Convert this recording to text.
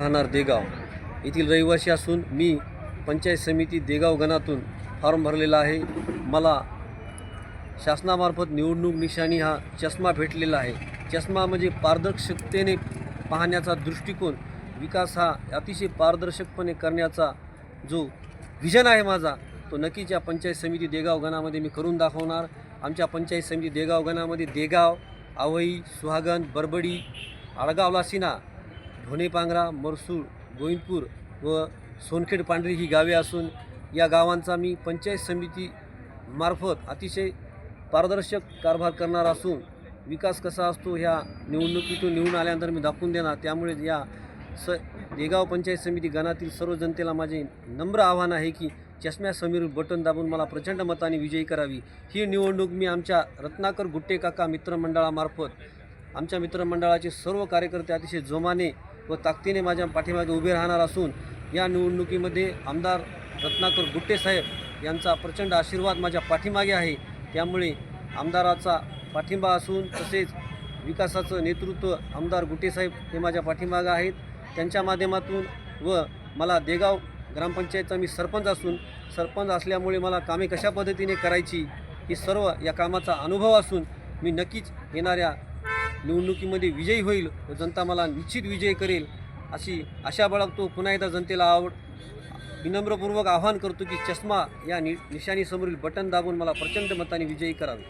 राहणार देगाव. येथील रहिवासी असून मी पंचायत समिती देगाव गणातून फॉर्म भरलेला आहे. मला शासनामार्फत निवडणूक निशाणी हा चष्मा भेटलेला आहे. चष्मा म्हणजे पारदर्शकतेने पाहण्याचा दृष्टिकोन. विकास हा अतिशय पारदर्शकपणे करण्याचा जो व्हिजन आहे माझा तो नक्कीच या पंचायत समिती देगाव गणामध्ये मी करून दाखवणार. आमच्या पंचायत समिती देगाव गणामध्ये देगाव आवई सुहागन बरबडी आळगाव लासिना ढोणेपांगरा मरसूळ गोविंदपूर व सोनखेड पांढरी ही गावे असून या गावांचा मी पंचायत समिती मार्फत अतिशय पारदर्शक कारभार करणार असून विकास कसा असतो ह्या निवडणुकीतून निवडून आल्यानंतर मी दाखवून देणार. त्यामुळे या स देगाव पंचायत समिती गणातील सर्व जनतेला माझे नम्र आव्हान आहे की चष्म्यासमीर बटन दाबून मला प्रचंड मताने विजयी करावी. ही निवडणूक मी आमच्या रत्नाकर गुट्टे काका मित्रमंडळामार्फत आमच्या मित्रमंडळाचे सर्व कार्यकर्ते अतिशय जोमाने व ताकदीने माझ्या पाठीमागे उभे राहणार असून या निवडणुकीमध्ये आमदार रत्नाकर गुट्टे साहेब यांचा प्रचंड आशीर्वाद माझ्या पाठीमागे आहे. त्यामुळे आमदाराचा पाठिंबा असून तसेच विकासाचं नेतृत्व आमदार गुट्टेसाहेब हे माझ्या पाठीमागं आहेत. त्यांच्या माध्यमातून व मला देगाव ग्रामपंचायतचा मी सरपंच असून सरपंच असल्यामुळे मला कामे कशा पद्धतीने करायची ही सर्व या कामाचा अनुभव असून मी नक्कीच येणाऱ्या निवडणुकीमध्ये विजयी होईल व जनता मला निश्चित विजय करेल अशी आशा बाळगतो. पुन्हा एकदा जनतेला आवड विनम्रपूर्वक आवाहन करतो की चष्मा या नि निशाणीसमोरील बटन दाबून मला प्रचंड मताने विजयी करावे.